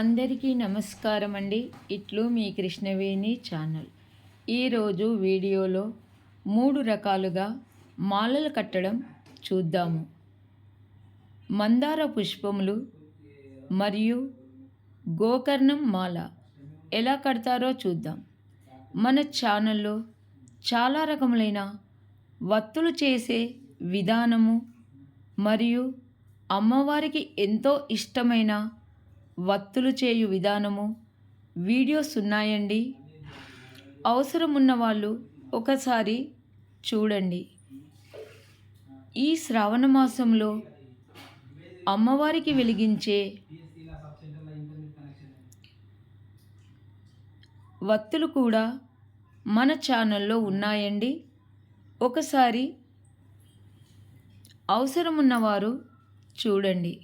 అందరికీ నమస్కారం అండి ఇట్లు మీ కృష్ణవేణి ఛానల్. ఈరోజు వీడియోలో మూడు రకాలుగా మాలలు కట్టడం చూద్దాము. మందార పుష్పములు మరియు గోకర్ణం మాల ఎలా కడతారో చూద్దాం. మన ఛానల్లో చాలా రకములైన వత్తులు చేసే విధానము మరియు అమ్మవారికి ఎంతో ఇష్టమైన వత్తులు చేయు విధానము. వీడియోస్ ఉన్నాయండి. అవసరం వాళ్ళు ఒకసారి చూడండి. ఈ శ్రావణ మాసంలో అమ్మవారికి వెలిగించే వత్తులు కూడా మన ఛానల్లో ఉన్నాయండి. ఒకసారి అవసరం ఉన్నవారు చూడండి.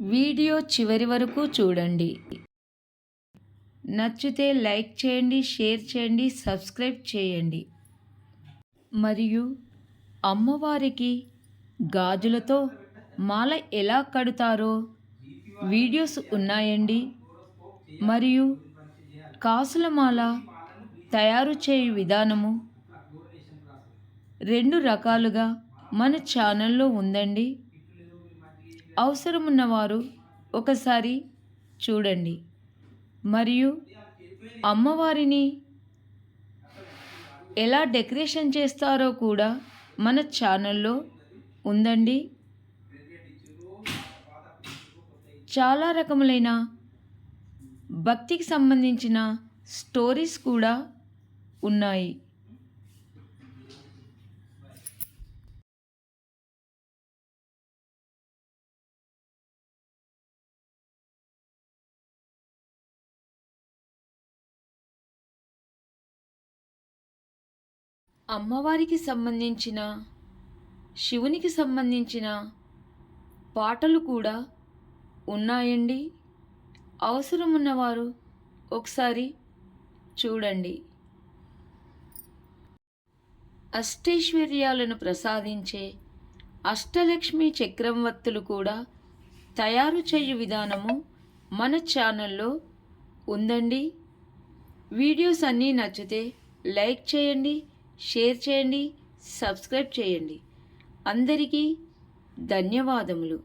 వీడియో చివరి వరకు చూడండి. నచ్చితే లైక్ చేయండి షేర్ చేయండి సబ్స్క్రైబ్ చేయండి. మరియు అమ్మవారికి గాజులతో మాల ఎలా కడతారో వీడియోస్ ఉన్నాయండి. మరియు కాసుల మాల తయారు చేయు విధానము రెండు రకాలుగా మన ఛానల్లో ఉందండి. అవసరం ఉన్నవారు ఒకసారి చూడండి. మరియు అమ్మవారిని ఎలా డెకరేషన్ చేస్తారో కూడా మన ఛానల్లో ఉందండి. చాలా రకములైన భక్తికి సంబంధించిన స్టోరీస్ కూడా ఉన్నాయి. అమ్మవారికి సంబంధించిన శివునికి సంబంధించిన పాటలు కూడా ఉన్నాయండి. అవసరం ఉన్నవారు ఒకసారి చూడండి. అష్టైశ్వర్యాలను ప్రసాదించే అష్టలక్ష్మి చక్రంవత్తులు కూడా తయారు చేయు విధానము మన ఛానల్లో ఉందండి. వీడియోస్ అన్నీ నచ్చితే లైక్ చేయండి. షేర్ చేయండి సబ్స్క్రైబ్ చేయండి. అందరికీ ధన్యవాదములు.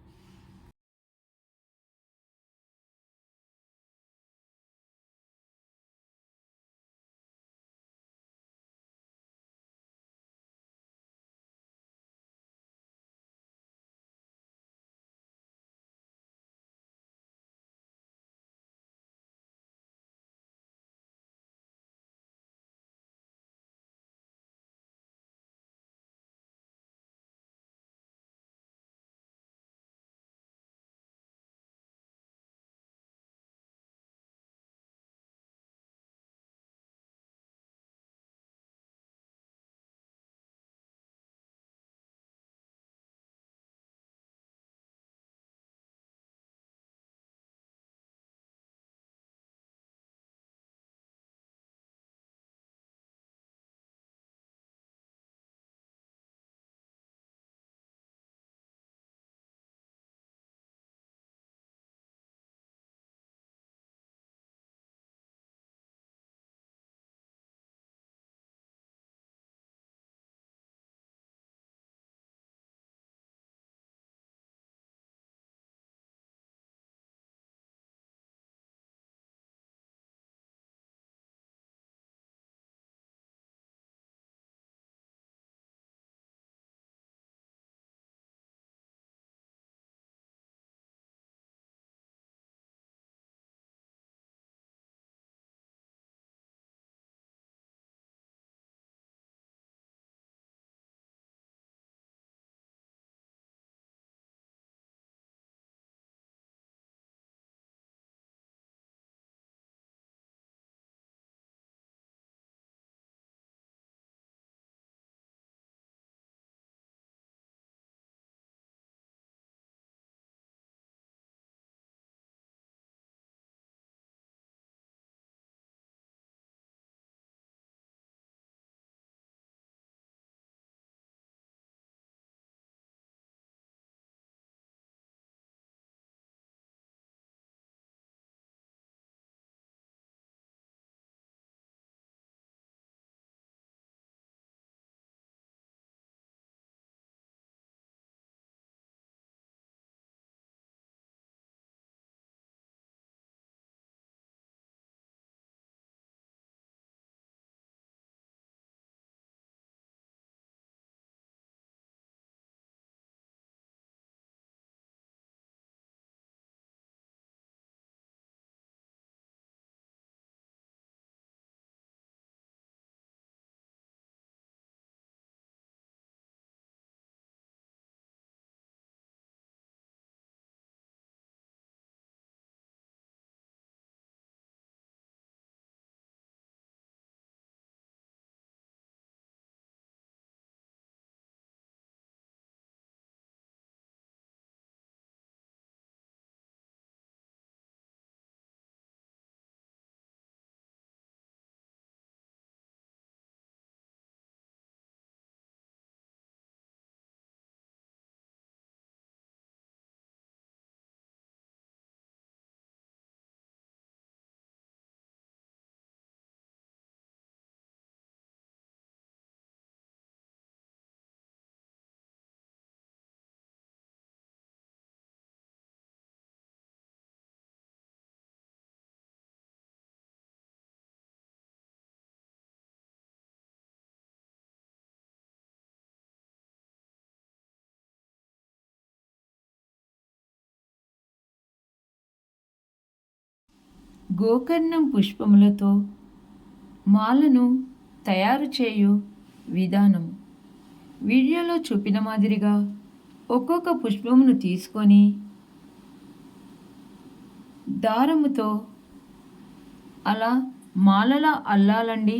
గోకర్ణం పుష్పములతో మాలను తయారు చేయు విధానం వీడియోలో చూపిన మాదిరిగా ఒక్కొక్క పుష్పమును తీసుకొని దారముతో అలా మాలలా అల్లాలండి